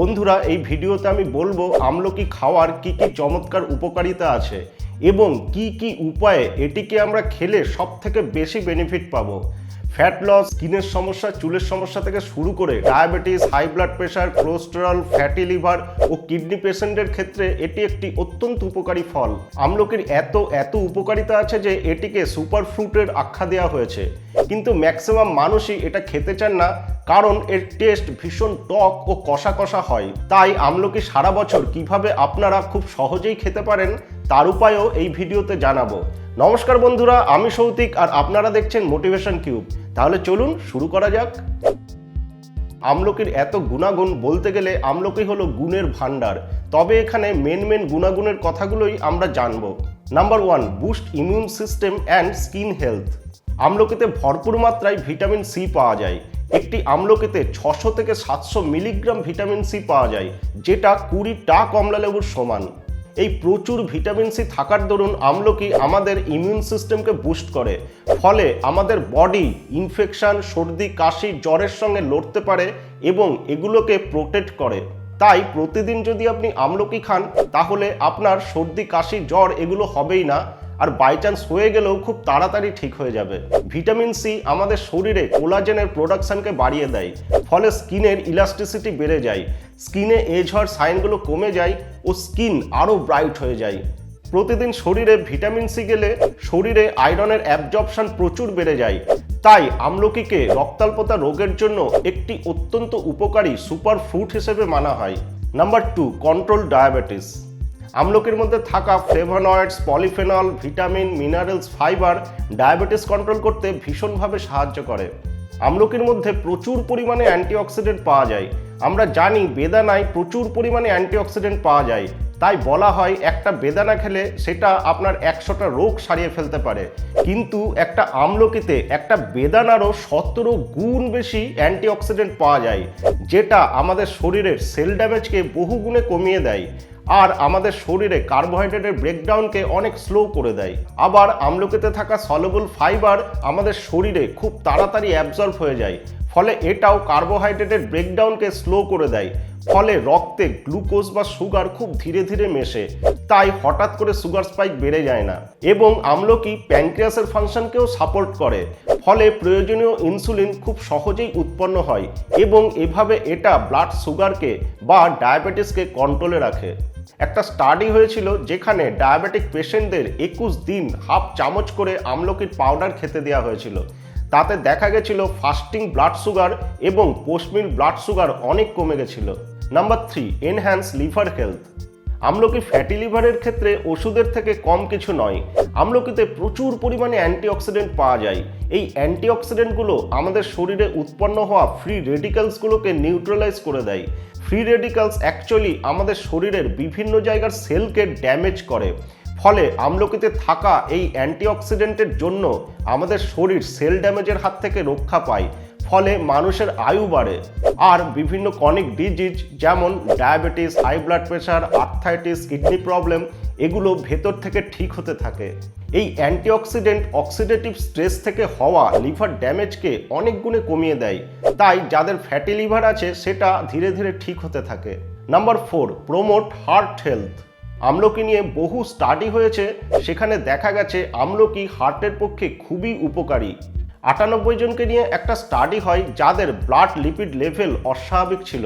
বন্ধুরা, এই ভিডিওতে আমি বলব আমলকি খাওয়ার কি কি চমৎকার উপকারিতা আছে এবং কি কি উপায়ে এটিকে আমরা খেলে সব থেকে বেশি বেনিফিট পাবো। ফ্যাট লস স্কিনের সমস্যা, চুলের সমস্যা থেকে শুরু করে diabetes high blood pressure cholesterol fatty liver ও কিডনি পেশেন্টের ক্ষেত্রে এটি একটি অত্যন্ত উপকারী ফল। আমলকির এত এত উপকারিতা আছে যে এটিকে সুপার ফ্রুটের আখ্যা দেওয়া হয়েছে। কিন্তু ম্যাক্সিমাম মানুষই এটা খেতে চান না, কারণ এর টেস্ট ভীষণ টক ও কষা কষা হয়। তাই আমলকি সারা বছর কীভাবে আপনারা খুব সহজেই খেতে পারেন তার উপায়ও এই ভিডিওতে জানাব। নমস্কার বন্ধুরা, আমি সৌতিক আর আপনারা দেখছেন মোটিভেশন কিউব তাহলে চলুন শুরু করা যাক। আমলকির এত গুণাগুণ বলতে গেলে আমলকি হলো গুণের ভান্ডার তবে এখানে মেন মেন গুণাগুণের কথাগুলোই আমরা জানব। Number one boost immune system and skin health আমলকিতে ভরপুর মাত্রায় ভিটামিন সি পাওয়া যায়। একটি আমলকিতে ছশো থেকে সাতশো মিলিগ্রাম ভিটামিন সি পাওয়া যায়, যেটা কুড়িটা কমলা লেবুর সমান। এই প্রচুর ভিটামিন সি থাকার দরুন আমলকি আমাদের ইমিউন সিস্টেমকে বুস্ট করে। ফলে আমাদের বডি ইনফেকশান সর্দি, কাশি, জ্বরের সঙ্গে লড়তে পারে এবং এগুলোকে প্রোটেক্ট করে। তাই প্রতিদিন যদি আপনি আমলকি খান, তাহলে আপনার সর্দি, কাশি, জ্বর এগুলো হবেই না। আর বাই চান্স হয়ে গেলেও খুব তাড়াতাড়ি ঠিক হয়ে যাবে। ভিটামিন সি আমাদের শরীরে কোলাজেনের প্রোডাকশনকে বাড়িয়ে দেয়, ফলে স্কিনের ইলাস্টিসিটি বেড়ে যায়, স্কিনে এজ হওয়ার সাইনগুলো কমে যায় ও স্কিন আরও ব্রাইট হয়ে যায়। প্রতিদিন শরীরে ভিটামিন সি গেলে শরীরে আয়রনের অ্যাবজর্পশন প্রচুর বেড়ে যায়। তাই আমলকিকে রক্তাল্পতা রোগের জন্য একটি অত্যন্ত উপকারী সুপার ফুড হিসেবে মানা হয়। নাম্বার টু কন্ট্রোল ডায়াবেটিস আমলকির মধ্যে থাকা flavonoids polyphenol vitamin minerals fibre diabetes control করতে ভীষণভাবে সাহায্য করে। আমলকির মধ্যে প্রচুর পরিমাণে অ্যান্টিঅক্সিডেন্ট পাওয়া যায়। আমরা জানি বেদানায় প্রচুর পরিমাণে অ্যান্টিঅক্সিডেন্ট পাওয়া যায়। তাই বলা হয় একটা বেদানা খেলে সেটা আপনার একশোটা রোগ সারিয়ে ফেলতে পারে। কিন্তু একটা আমলকিতে একটা বেদানারও সতেরো গুণ বেশি অ্যান্টিঅক্সিডেন্ট পাওয়া যায়, যেটা আমাদের শরীরের সেল ড্যামেজকে বহু গুণে কমিয়ে দেয়। আর আমাদের শরীরে কার্বোহাইড্রেটের ব্রেকডাউনকে অনেক স্লো করে দেয়। আবার আমলকিতে থাকা সলেবল ফাইবার আমাদের শরীরে খুব তাড়াতাড়ি অ্যাবজর্ব হয়ে যায়। ফলে এটাও কার্বোহাইড্রেটের ব্রেকডাউনকে স্লো করে দেয়। ফলে রক্তে গ্লুকোজ বা সুগার খুব ধীরে ধীরে মেশে। তাই হঠাৎ করে সুগার স্পাইক বেড়ে যায় না। এবং আমলকি প্যানক্রিয়াসের ফাংশনকেও সাপোর্ট করে। ফলে প্রয়োজনীয় ইনসুলিন খুব সহজেই উৎপন্ন হয় এবং এভাবে এটা ব্লাড সুগারকে বা ডায়াবেটিসকে কন্ট্রোলে রাখে। একটা স্টাডি হয়েছিল যেখানে ডায়াবেটিক পেশেন্টদের একুশ দিন হাফ চামচ করে আমলকির পাউডার খেতে দেওয়া হয়েছিল। তাতে দেখা গেছিল ফাস্টিং ব্লাড সুগার এবং পোস্টমিল ব্লাড সুগার অনেক কমে গেছিল। Number three enhance liver health আমলকি ফ্যাটি লিভারের ক্ষেত্রে ওষুধের থেকে কম কিছু নয়। আমলকিতে প্রচুর পরিমাণে অ্যান্টিঅক্সিডেন্ট পাওয়া যায়। এই অ্যান্টিঅক্সিডেন্টগুলো আমাদের শরীরে উৎপন্ন হওয়া ফ্রি রেডিক্যালসগুলোকে নিউট্রালাইজ করে দেয়। ফ্রি রেডিক্যালস অ্যাকচুয়ালি আমাদের শরীরের বিভিন্ন জায়গার সেলকে ড্যামেজ করে। ফলে আমলকিতে থাকা এই অ্যান্টিঅক্সিডেন্টের জন্য আমাদের শরীর সেল ড্যামেজের হাত থেকে রক্ষা পায়, ফলে মানুষের আয়ু বাড়ে। আর বিভিন্ন কনিক ডিজিজ যেমন diabetes high blood pressure arthritis kidney problem এগুলো ভেতর থেকে ঠিক হতে থাকে। এই অ্যান্টিঅক্সিডেন্ট অক্সিডেটিভ স্ট্রেস থেকে হওয়া লিভার ড্যামেজকে অনেক গুণে কমিয়ে দেয়। তাই যাদের ফ্যাটি লিভার আছে, সেটা ধীরে ধীরে ঠিক হতে থাকে। Number four promote heart health আমলকি নিয়ে বহু স্টাডি হয়েছে, সেখানে দেখা গেছে আমলকি হার্টের পক্ষে খুবই উপকারী। আটানব্বই জনকে নিয়ে একটা স্টাডি হয় যাদের ব্লাড লিপিড লেভেল অস্বাভাবিক ছিল।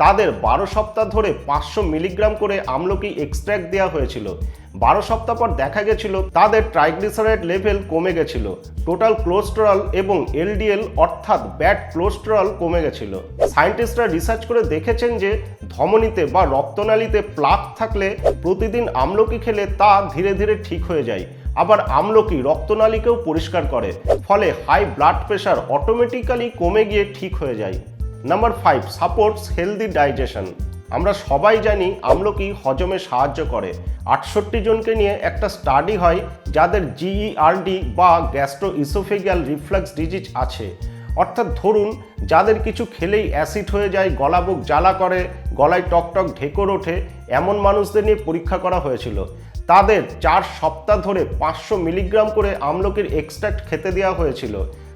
তাদের বারো সপ্তাহ ধরে পাঁচশো মিলিগ্রাম করে আমলকি এক্সট্র্যাক্ট দেওয়া হয়েছিল। বারো সপ্তাহ পর দেখা গেছিল, তাদের ট্রাইগ্লিসারাইড লেভেল কমে গেছিল। টোটাল কোলেস্টেরল এবং এলডিএল অর্থাৎ ব্যাড কোলেস্টেরল কমে গেছিল। সায়েন্টিস্টরা রিসার্চ করে দেখেছেন যে, ধমনীতে বা রক্তনালীতে প্লাক থাকলে প্রতিদিন আমলকি খেলে তা ধীরে ধীরে ঠিক হয়ে যায়। আবার আমলকি রক্তনালীকেও পরিষ্কার করে, ফলে হাই ব্লাড প্রেশার অটোমেটিক্যালি কমে গিয়ে ঠিক হয়ে যায়। Number five supports healthy digestion আমরা সবাই জানি আমলকি হজমে সাহায্য করে। আটষট্টি জনকে নিয়ে একটা স্টাডি হয় যাদের জিইআরডি বা গ্যাস্ট্রো ইসোফেগিয়াল রিফ্লাক্স ডিজিজ আছে। অর্থাৎ ধরুন, যাদের কিছু খেলেই অ্যাসিড হয়ে যায়, গলা বুক জ্বালা করে, গলায় টকটক ঢেকর ওঠে, এমন মানুষদের নিয়ে পরীক্ষা করা হয়েছিল। তাদের চার সপ্তাহ ধরে পাঁচশো মিলিগ্রাম করে আমলকির এক্সট্রাক্ট খেতে দেওয়া হয়েছিল।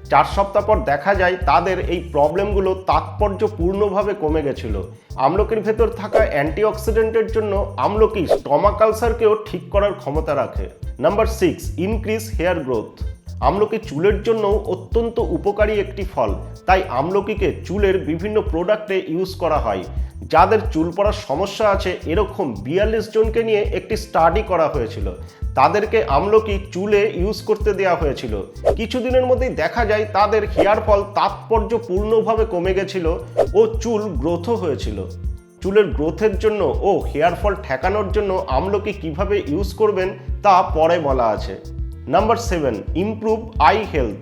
চার সপ্তাহ পর দেখা যায় তাদের এই প্রবলেমগুলো তাৎপর্যপূর্ণভাবে কমে গেছিল। আমলকির ভেতর থাকা অ্যান্টিঅক্সিডেন্টের জন্য আমলকি স্টমাক আলসারকেও ঠিক করার ক্ষমতা রাখে। Number six increase hair growth আমলকি চুলের জন্য অত্যন্ত উপকারী একটি ফল। তাই আমলকিকে চুলের বিভিন্ন প্রোডাক্টে ইউজ করা হয়। যাদের চুল পড়ার সমস্যা আছে, এরকম বিয়াল্লিশ জনকে নিয়ে একটি স্টাডি করা হয়েছিল। তাদেরকে আমলকি চুলে ইউজ করতে দেওয়া হয়েছিল। কিছুদিনের মধ্যেই দেখা যায়, তাদের হেয়ার ফল তাৎপর্যপূর্ণভাবে কমে গেছিল ও চুল গ্রোথও হয়েছিল। চুলের গ্রোথের জন্য ও হেয়ার ফল ঠেকানোর জন্য আমলকি কীভাবে ইউজ করবেন, তা পরে বলা আছে। Number seven improve eye health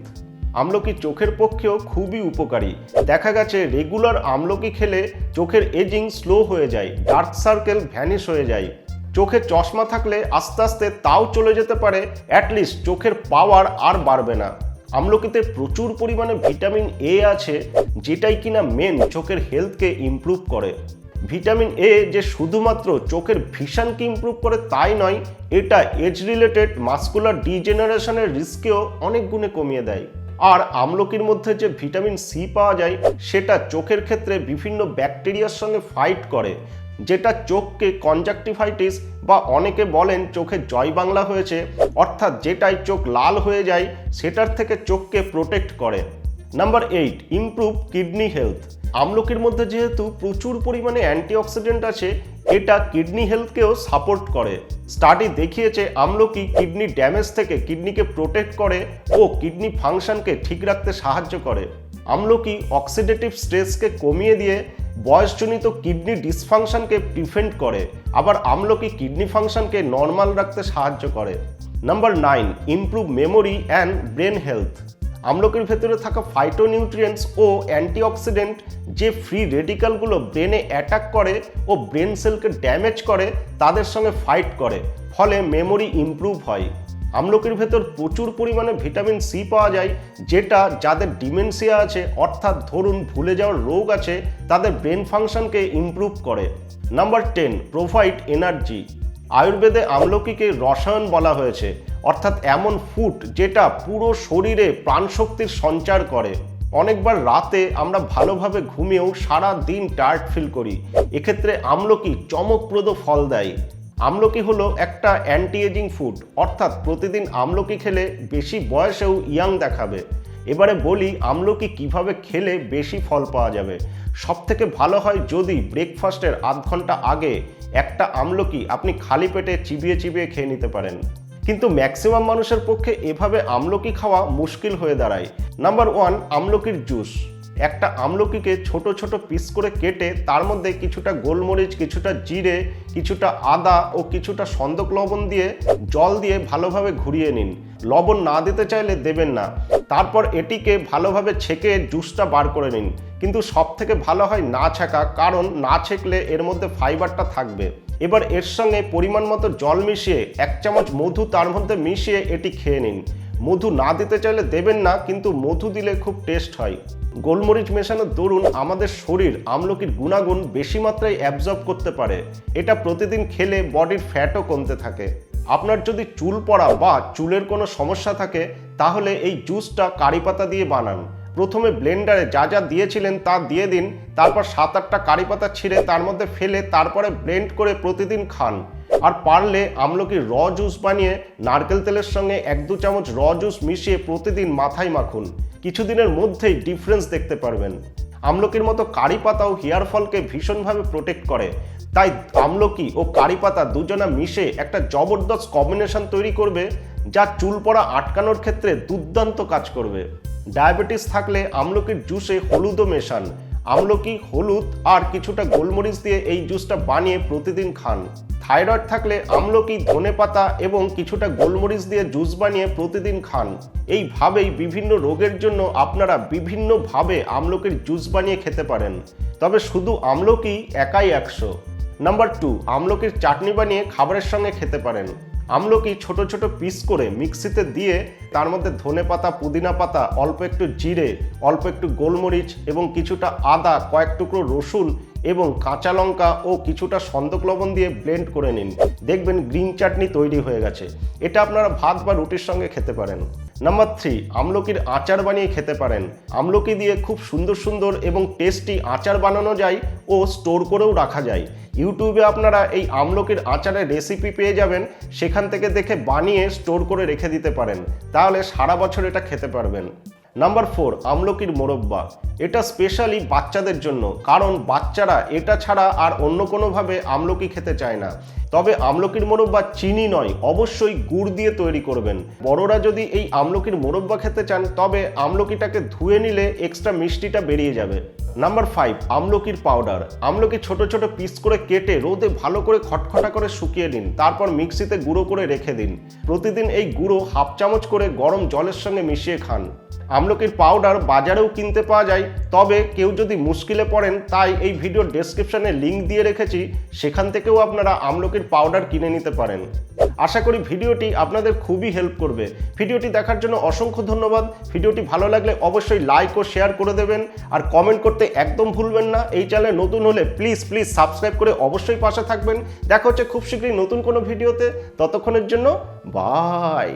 আমলকি চোখের পক্ষেও খুবই উপকারী। দেখা গেছে রেগুলার আমলকি খেলে চোখের এজিং স্লো হয়ে যায় ডার্ক সার্কেল ভ্যানিশ হয়ে যায়। চোখে চশমা থাকলে আস্তে আস্তে তাও চলে যেতে পারে অ্যাটলিস্ট চোখের পাওয়ার আর বাড়বে না। আমলকিতে প্রচুর পরিমাণে ভিটামিন এ আছে, যেটাই কিনা মেন চোখের হেলথকে ইমপ্রুভ করে। ভিটামিন এ যে শুধুমাত্র চোখের ভিশনকে ইমপ্রুভ করে তাই নয়, এটা এজ রিলেটেড মাস্কুলার ডিজেনারেশনের রিস্কেও অনেক গুণে কমিয়ে দেয়। আর আমলকির মধ্যে যে ভিটামিন সি পাওয়া যায়, সেটা চোখের ক্ষেত্রে বিভিন্ন ব্যাকটেরিয়ার সঙ্গে ফাইট করে, যেটা চোখকে কনজাক্টিভাইটিস বা অনেকে বলেন চোখে জয় বাংলা হয়েছে, অর্থাৎ যেটাই চোখ লাল হয়ে যায়, সেটার থেকে চোখকে প্রোটেক্ট করে। Number eight improve kidney health আমলকির মধ্যে যেহেতু প্রচুর পরিমাণে অ্যান্টিঅক্সিডেন্ট আছে, এটা কিডনি হেলথকেও সাপোর্ট করে। স্টাডি দেখিয়েছে আমলকি কিডনি ড্যামেজ থেকে কিডনিকে প্রোটেক্ট করে ও কিডনি ফাংশনকে ঠিক রাখতে সাহায্য করে। আমলকি অক্সিডেটিভ স্ট্রেসকে কমিয়ে দিয়ে বয়সজনিত কিডনি ডিসফাংশনকে প্রিভেন্ট করে, আবার আমলকি কিডনি ফাংশনকে নর্মাল রাখতে সাহায্য করে। Number nine, improve memory and brain health. আমলকির ভেতরে থাকা ফাইটোনিউট্রিয়েন্টস ও অ্যান্টিঅক্সিডেন্ট যে ফ্রি রেডিকালগুলো ব্রেনে অ্যাটাক করে ও ব্রেন সেলকে ড্যামেজ করে, তাদের সঙ্গে ফাইট করে। ফলে মেমোরি ইমপ্রুভ হয়। আমলকির ভেতর প্রচুর পরিমাণে ভিটামিন সি পাওয়া যায়, যেটা যাদের ডিমেনসিয়া আছে, অর্থাৎ ধরুন ভুলে যাওয়ার রোগ আছে, তাদের ব্রেন ফাংশনকে ইমপ্রুভ করে। নাম্বার টেন প্রোভাইড এনার্জি আয়ুর্বেদে আমলকিকে রসায়ন বলা হয়েছে। অর্থাৎ এমন ফুড যেটা পুরো শরীরে প্রাণশক্তির সঞ্চার করে। অনেকবার রাতে আমরা ভালোভাবে ঘুমিয়েও সারা দিন টায়ার্ড ফিল করি। এক্ষেত্রে আমলকি চমকপ্রদ ফল দেয়। আমলকি হলো একটা অ্যান্টি এজিং ফুড অর্থাৎ প্রতিদিন আমলকি খেলে বেশি বয়সেও ইয়াং দেখাবে। এবারে বলি আমলকি কীভাবে খেলে বেশি ফল পাওয়া যাবে। সব থেকে ভালো হয় যদি ব্রেকফাস্টের আধ ঘণ্টা আগে একটা আমলকি আপনি খালি পেটে চিবিয়ে চিবিয়ে খেয়ে নিতে পারেন। কিন্তু ম্যাক্সিমাম মানুষের পক্ষে এভাবে আমলকি খাওয়া মুশকিল হয়ে দাঁড়ায়। নাম্বার ওয়ান আমলকির জুস একটা আমলকিকে ছোট ছোট পিস করে কেটে তার মধ্যে কিছুটা গোলমরিচ, কিছুটা জিরে, কিছুটা আদা ও কিছুটা সন্দক লবণ দিয়ে জল দিয়ে ভালোভাবে ঘুরিয়ে নিন। লবণ না দিতে চাইলে দেবেন না। তারপর এটিকে ভালোভাবে ছেঁকে জুসটা বার করে নিন। কিন্তু সব থেকে ভালো হয় না ছেঁকা, কারণ না ছেঁকলে এর মধ্যে ফাইবারটা থাকবে। এবার এর সঙ্গে পরিমাণ মতো জল মিশিয়ে এক চামচ মধু তার মধ্যে মিশিয়ে এটি খেয়ে নিন। মধু না দিতে চাইলে দেবেন না, কিন্তু মধু দিলে খুব টেস্ট হয়। গোলমরিচ মেশানোর দরুন আমাদের শরীর আমলকির গুণাগুণ বেশি মাত্রায় অ্যাবজর্ব করতে পারে। এটা প্রতিদিন খেলে বডির ফ্যাটও কমতে থাকে। আপনার যদি চুল পড়া বা চুলের কোনো সমস্যা থাকে, তাহলে এই জুসটা কারি পাতা দিয়ে বানান। প্রথমে ব্লেন্ডারে যা যা দিয়েছিলেন তা দিয়ে দিন, তারপর সাত আটটা কারি পাতা ছিঁড়ে তার মধ্যে ফেলে তারপরে ব্লেন্ড করে প্রতিদিন খান। আর পারলে আমলকি র জুস বানিয়ে নারকেল তেলের সঙ্গে এক দু চামচ র জুস মিশিয়ে প্রতিদিন মাথায় মাখুন। কিছুদিনের মধ্যেই ডিফারেন্স দেখতে পারবেন। আমলকির মতো কারি পাতাও হেয়ার ফলকে ভীষণভাবে প্রোটেক্ট করে। তাই আমলকি ও কারি পাতা দুজনা মিশে একটা জবরদস্ত কম্বিনেশন তৈরি করবে, যা চুল পড়া আটকানোর ক্ষেত্রে দুর্দান্ত কাজ করবে। ডায়াবেটিস থাকলে আমলকির জুসে হলুদও মেশান। আমলকি, হলুদ আর কিছুটা গোলমরিচ দিয়ে এই জুসটা বানিয়ে প্রতিদিন খান। থাইরয়েড থাকলে আমলকি ধনেপাতা এবং কিছুটা গোলমরিচ দিয়ে জুস বানিয়ে প্রতিদিন খান। এইভাবেই বিভিন্ন রোগের জন্য আপনারা বিভিন্নভাবে আমলকির জুস বানিয়ে খেতে পারেন। তবে শুধু আমলকি একাই একশো। নাম্বার টু, আমলকির চাটনি বানিয়ে খাবারের সঙ্গে খেতে পারেন। আমলকি ছোট ছোট পিস করে মিক্সিতে দিয়ে তার মধ্যে ধনে পাতা, পুদিনা পাতা, অল্প একটু জিরে, অল্প একটু গোলমরিচ এবং কিছুটা আদা, কয়েক টুকরো রসুন এবং কাঁচা লঙ্কা ও কিছুটা সন্দক লবণ দিয়ে ব্লেন্ড করে নিন। দেখবেন গ্রিন চাটনি তৈরি হয়ে গেছে। এটা আপনারা ভাত বা রুটির সঙ্গে খেতে পারেন। নাম্বার থ্রি আমলকির আচার বানিয়ে খেতে পারেন। আমলকি দিয়ে খুব সুন্দর সুন্দর এবং টেস্টি আচার বানানো যায় ও স্টোর করেও রাখা যায়। ইউটিউবে আপনারা এই আমলকির আচারের রেসিপি পেয়ে যাবেন। সেখান থেকে দেখে বানিয়ে স্টোর করে রেখে দিতে পারেন। তাহলে সারা বছর এটা খেতে পারবেন। নাম্বার ফোর আমলকির মোরব্বা। এটা স্পেশালি বাচ্চাদের জন্য, কারণ বাচ্চারা এটা ছাড়া আর অন্য কোনোভাবে আমলকি খেতে চায় না। তবে আমলকির মোরব্বা চিনি নয়, অবশ্যই গুড় দিয়ে তৈরি করবেন। বড়রা যদি এই আমলকির মোরব্বা খেতে চান, তবে আমলকিটাকে ধুয়ে নিলে এক্সট্রা মিষ্টিটা বেরিয়ে যাবে। নাম্বার ফাইভ আমলকির পাউডার আমলকি ছোট ছোট পিস করে কেটে রোদে ভালো করে খটখটা করে শুকিয়ে নিন। তারপর মিক্সিতে গুঁড়ো করে রেখে দিন। প্রতিদিন এই গুঁড়ো হাফ চামচ করে গরম জলের সঙ্গে মিশিয়ে খান। আমলকির পাউডার বাজারেও কিনতে পাওয়া যায়। তবে কেউ যদি মুশকিলে পড়েন, তাই এই ভিডিওর ডেসক্রিপশানে লিঙ্ক দিয়ে রেখেছি। সেখান থেকেও আপনারা আমলকির পাউডার কিনে নিতে পারেন। আশা করি ভিডিওটি আপনাদের খুবই হেল্প করবে। ভিডিওটি দেখার জন্য অসংখ্য ধন্যবাদ। ভিডিওটি ভালো লাগলে অবশ্যই লাইক ও শেয়ার করে দেবেন। আর কমেন্ট করতে একদম ভুলবেন না। এই চ্যানেলে নতুন হলে প্লিজ প্লিজ সাবস্ক্রাইব করে অবশ্যই পাশে থাকবেন। দেখা হচ্ছে খুব শীঘ্রই নতুন কোনো ভিডিওতে ততক্ষণের জন্য বাই